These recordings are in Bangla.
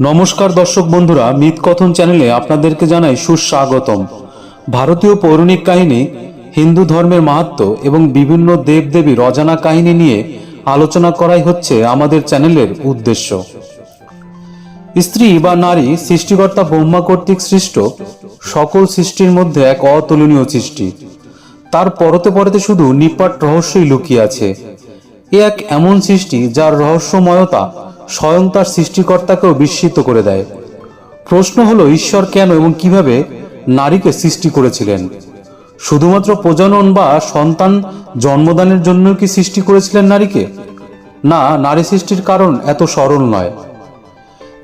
নমস্কার দর্শক বন্ধুরা মিতকথন চ্যানেলে আপনাদেরকে জানাই সুস্বাগতম। ভারতীয় পৌরাণিক কাহিনী, হিন্দু ধর্মের মাহাত্ম এবং বিভিন্ন দেবদেবীর অজানা কাহিনী নিয়ে আলোচনা করাই হচ্ছে আমাদের চ্যানেলের উদ্দেশ্য। স্ত্রী বা নারী, সৃষ্টিকর্তা ব্রহ্মা কর্তৃক সৃষ্ট সকল সৃষ্টির মধ্যে এক অতুলনীয় সৃষ্টি। তার পরতে পরতে শুধু নিপাট রহস্যই লুকিয়ে আছে। এ এক এমন সৃষ্টি যার রহস্যময়তা স্বয়ং তার সৃষ্টিকর্তাকেও বিস্মিত করে দেয়। প্রশ্ন হলো, ঈশ্বর কেন এবং কীভাবে নারীকে সৃষ্টি করেছিলেন? শুধুমাত্র প্রজনন বা সন্তান জন্মদানের জন্য কি সৃষ্টি করেছিলেন নারীকে? না, নারী সৃষ্টির কারণ এত সরল নয়।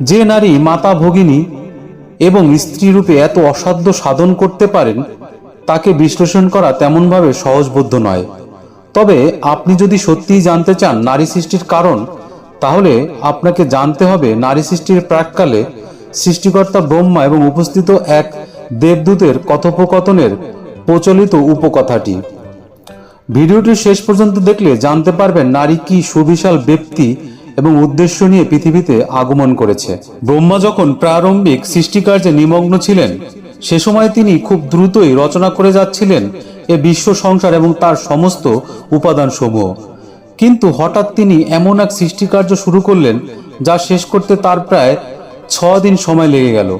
যে নারী মাতা ভগিনী এবং স্ত্রী রূপে এত অসাধ্য সাধন করতে পারেন, তাকে বিশ্লেষণ করা তেমনভাবে সহজবোধ্য নয়। তবে আপনি যদি সত্যিই জানতে চান নারী সৃষ্টির কারণ তাহলে আপনাকে জানতে হবে নারী সৃষ্টির প্রাককালে সৃষ্টিকর্তা ব্রহ্মা এবং উপস্থিত এক দেবদূতের কথোপকথনের প্রচলিত উপকথাটি। ভিডিওটি শেষ পর্যন্ত দেখলে জানতে পারবেন নারী কি সুবিশাল ব্যক্তি এবং উদ্দেশ্য নিয়ে পৃথিবীতে আগমন করেছে। ব্রহ্মা যখন প্রারম্ভিক সৃষ্টিকার্যে নিমগ্ন ছিলেন, সে সময় তিনি খুব দ্রুতই রচনা করে যাচ্ছিলেন এ বিশ্ব সংসার এবং তার সমস্ত উপাদান সমূহ কিন্তু হঠাৎ তিনি এমন এক সৃষ্টিকার্য শুরু করলেন যা শেষ করতে তার প্রায় ছ দিন সময় লেগে গেল।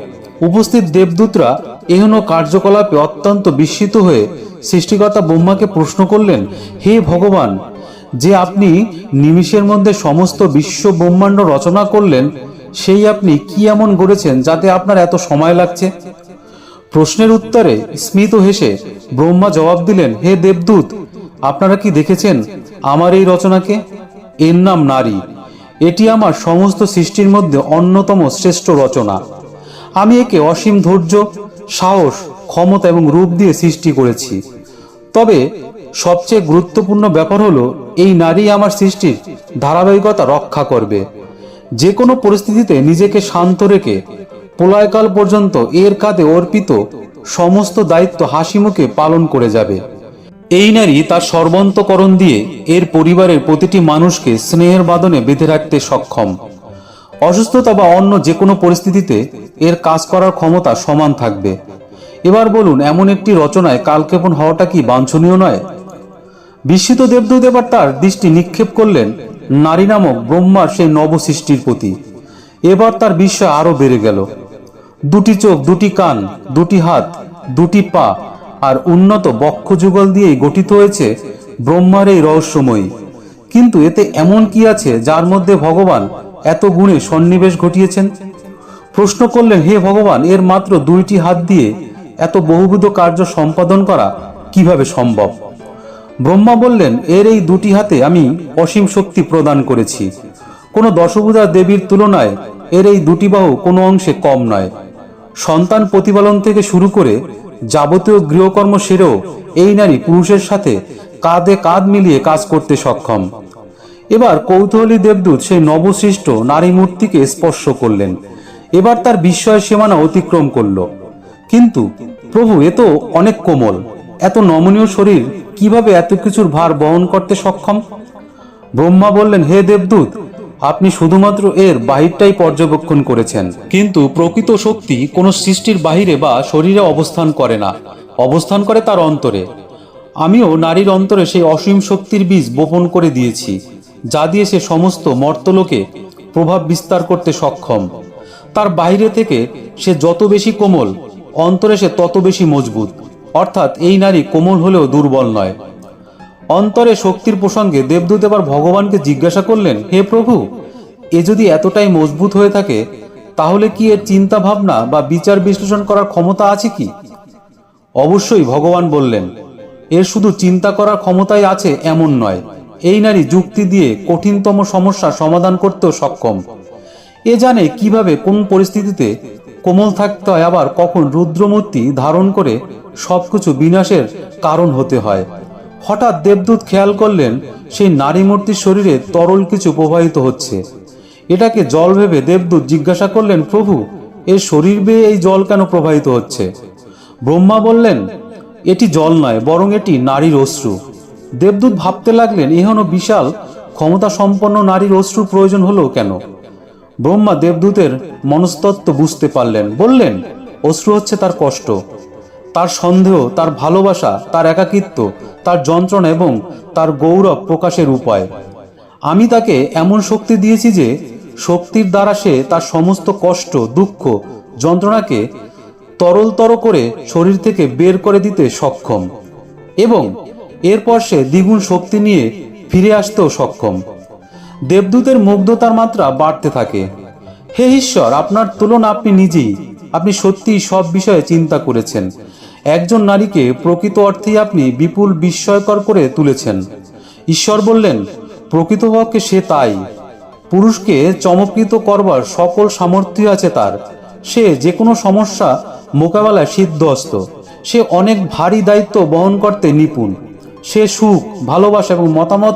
উপস্থিত দেবদূতরা এহেন কার্যকলাপে অত্যন্ত বিস্মিত হয়ে সৃষ্টিকর্তা ব্রহ্মাকে প্রশ্ন করলেন, হে ভগবান, যে আপনি নিমিষের মধ্যে সমস্ত বিশ্ব ব্রহ্মাণ্ড রচনা করলেন, সেই আপনি কি এমন গড়েছেন যাতে আপনার এত সময় লাগছে? প্রশ্নের উত্তরে স্মিত হেসে ব্রহ্মা জবাব দিলেন, হে দেবদূত, আপনারা কি দেখেছেন আমার এই রচনাকে? এর নাম নারী। এটি আমার সমস্ত সৃষ্টির মধ্যে অন্যতম শ্রেষ্ঠ রচনা। আমি একে অসীম ধৈর্য, সাহস, ক্ষমতা এবং রূপ দিয়ে সৃষ্টি করেছি। তবে সবচেয়ে গুরুত্বপূর্ণ ব্যাপার হলো, এই নারী আমার সৃষ্টির ধারাবাহিকতা রক্ষা করবে। যে কোনো পরিস্থিতিতে নিজেকে শান্ত রেখে প্রলয়কাল পর্যন্ত এর কাঁধে অর্পিত সমস্ত দায়িত্ব হাসি মুখে পালন করে যাবে। এই নারী তার সর্বন্তকরণ দিয়ে এর পরিবারের প্রতিটি মানুষকে স্নেহের বাঁধনে বেঁধে রাখতে সক্ষম। অসুস্থতা বা অন্য যে কোনো পরিস্থিতিতে এর কাজ করার ক্ষমতা সমান থাকবে। এবার বলুন, এমন একটি রচনায় কালক্ষেপণ হওয়াটা কি বাঞ্ছনীয় নয়? বিস্মিত দেবদূত এবার তার দৃষ্টি নিক্ষেপ করলেন নারী নামক ব্রহ্মার সেই নবসৃষ্টির প্রতি। এবার তার বিস্ময় আরও বেড়ে গেল। দুটি চোখ, দুটি কান, দুটি হাত, দুটি পা আর উন্নত বক্ষ যুগল দিয়েই গঠিত হয়েছে ব্রহ্মার এই রহস্যময়ী। কিন্তু এতে এমন কি আছে যার মধ্যে ভগবান এত গুণে সন্নিবেশ ঘটিয়েছেন? প্রশ্ন করলেন, হে ভগবান, এর মাত্র দুইটি হাত দিয়ে এত বহুবিধ কার্য সম্পাদন করা কীভাবে সম্ভব? ব্রহ্মা বললেন, এর এই দুটি হাতে আমি অসীম শক্তি প্রদান করেছি। কোনো দশভূজা দেবীর তুলনায় এর এই দুটি বাহু কোনো অংশে কম নয়। সন্তান প্রতিপালন থেকে শুরু করে যাবতীয় গৃহকর্ম সেরেও এই নারী পুরুষের সাথে কাঁধে কাঁধ মিলিয়ে কাজ করতে সক্ষম। এবার কৌতূহলী দেবদূত সেই নবসৃষ্ট নারী মূর্তিকে স্পর্শ করলেন। এবার তার বিস্ময় সীমানা অতিক্রম করল। কিন্তু প্রভু, এ তো অনেক কোমল। এত নমনীয় শরীর, কীভাবে এত কিছুর ভার বহন করতে সক্ষম? ব্রহ্মা বললেন, হে দেবদূত আপনি শুধুমাত্র এর বাহিরটাই পর্যবেক্ষণ করেছেন। কিন্তু প্রকৃত শক্তি কোনো সৃষ্টির বাহিরে বা শরীরে অবস্থান করে না। অবস্থান করে তার অন্তরে। আমিও নারীর অন্তরে সেই অসীম শক্তির বীজ বপন করে দিয়েছি, যা দিয়ে সে সমস্ত মর্তলোকে প্রভাব বিস্তার করতে সক্ষম। তার বাইরে থেকে সে যত বেশি কোমল, অন্তরে সে তত বেশি মজবুত। অর্থাৎ এই নারী কোমল হলেও দুর্বল নয়। অন্তরে শক্তির প্রসঙ্গে দেবদূত এবার ভগবানকে জিজ্ঞাসা করলেন, হে প্রভু, এ যদি এতটাই মজবুত হয়ে থাকে, তাহলে কি এর চিন্তা ভাবনা বা বিচার বিশ্লেষণ করার ক্ষমতা আছে কি? অবশ্যই ভগবান বললেন, এর শুধু চিন্তা করার ক্ষমতাই আছে এমন নয়। এই নারী যুক্তি দিয়ে কঠিনতম সমস্যা সমাধান করতেও সক্ষম। এ জানে কীভাবে, কোন পরিস্থিতিতে কোমল থাকতে হয়, আবার কখন রুদ্রমূর্তি ধারণ করে সবকিছু বিনাশের কারণ হতে হয়। হঠাৎ দেবদূত খেয়াল করলেন সেই নারী মূর্তির শরীরে তরল কিছু প্রবাহিত হচ্ছে। এটাকে জল ভেবে দেবদূত জিজ্ঞাসা করলেন, প্রভু, এর শরীর বেয়ে এই জল কেন প্রবাহিত হচ্ছে? ব্রহ্মা বললেন, এটি জল নয়, বরং এটি নারীর অশ্রু। দেবদূত ভাবতে লাগলেন এহেন বিশাল ক্ষমতা সম্পন্ন নারীর অশ্রু প্রয়োজন হলো কেন? ব্রহ্মা দেবদূতের মনস্তত্ত্ব বুঝতে পারলেন, বললেন, অশ্রু হচ্ছে তার কষ্ট। তার সন্দেহ, তার ভালোবাসা, তার একাকিত্ব, তার যন্ত্রণা এবং তার গৌরব প্রকাশের উপায়। আমি তাকে এমন শক্তি দিয়েছি যে, শক্তির দ্বারা সে তার সমস্ত কষ্ট, দুঃখ, যন্ত্রণাকে তরলতর করে শরীর থেকে বের করে দিতে সক্ষম এবং এরপর সে দ্বিগুণ শক্তি নিয়ে ফিরে আসতেও সক্ষম। দেবদূতের মুগ্ধতার মাত্রা বাড়তে থাকে। হে ঈশ্বর, আপনার তুলনা আপনি নিজেই। আপনি সত্যিই সব বিষয়ে চিন্তা করেছেন। একজন নারীকে প্রকৃত অর্থেই আপনি বিপুল বিস্ময়কর করে তুলেছেন। ঈশ্বর বললেন প্রকৃতপক্ষে সে তাই। পুরুষকে চমৎকৃত করবার সকল সামর্থ্য আছে তার। সে যে কোনো সমস্যা মোকাবেলায় সিদ্ধস্ত। সে অনেক ভারী দায়িত্ব বহন করতে নিপুণ। সে সুখ, ভালোবাসা এবং মতামত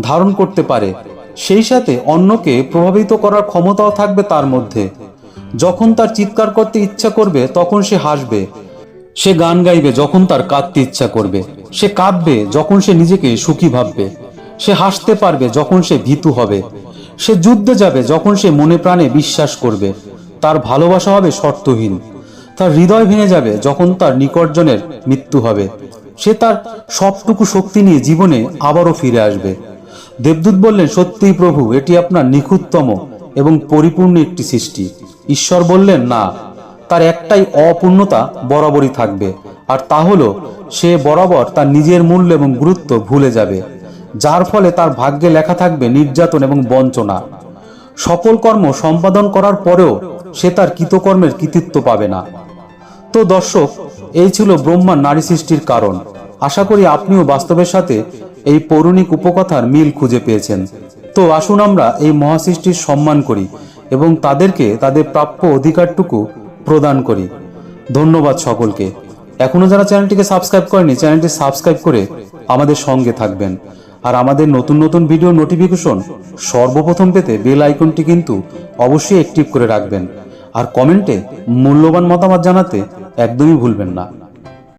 ধারণ করতে পারে। সেই সাথে অন্যকে প্রভাবিত করার ক্ষমতাও থাকবে তার মধ্যে। যখন তার চিৎকার করতে ইচ্ছা করবে, তখন সে হাসবে। সে গান গাইবে যখন তার কাঁদতে ইচ্ছা করবে। সে কাঁদবে যখন সে নিজেকে সুখী ভাববে। সে হাসতে পারবে যখন সে ভীতু হবে। সে যুদ্ধে যাবে যখন সে মনে প্রাণে বিশ্বাস করবে। তার ভালোবাসা হবে শর্তহীন। তার হৃদয় ভেঙে যাবে যখন তার নিকটজনের মৃত্যু হবে। সে তার সবটুকু শক্তি নিয়ে জীবনে আবারও ফিরে আসবে। দেবদূত বললেন, সত্যিই প্রভু, এটি আপনার নিখুঁততম এবং পরিপূর্ণ একটি সৃষ্টি। ঈশ্বর বললেন, না তার একটাই অপূর্ণতা বরাবরই থাকবে। আর তা হলো, সে বরাবর তার নিজের মূল্য এবং গুরুত্ব ভুলে যাবে, যার ফলে তার ভাগ্যে লেখা থাকবে নির্যাতন এবং বঞ্চনা। সকল কর্ম সম্পাদন করার পরেও সে তার কৃতকর্মের কৃতিত্ব পাবে না। তো দর্শক, এই ছিল ব্রহ্মার নারী সৃষ্টির কারণ। আশা করি আপনিও বাস্তবের সাথে এই পৌরাণিক উপকথার মিল খুঁজে পেয়েছেন। তো আসুন আমরা এই মহাসৃষ্টির সম্মান করি এবং তাদেরকে তাদের প্রাপ্য অধিকারটুকু প্রদান করি। ধন্যবাদ সকলকে। এখনও যারা চ্যানেলটিকে সাবস্ক্রাইব করেনি, চ্যানেলটি সাবস্ক্রাইব করে আমাদের সঙ্গে থাকবেন। আর আমাদের নতুন নতুন ভিডিও নোটিফিকেশন সর্বপ্রথম পেতে বেল আইকনটি কিন্তু অবশ্যই অ্যাক্টিভ করে রাখবেন। আর কমেন্টে মূল্যবান মতামত জানাতে একদমই ভুলবেন না।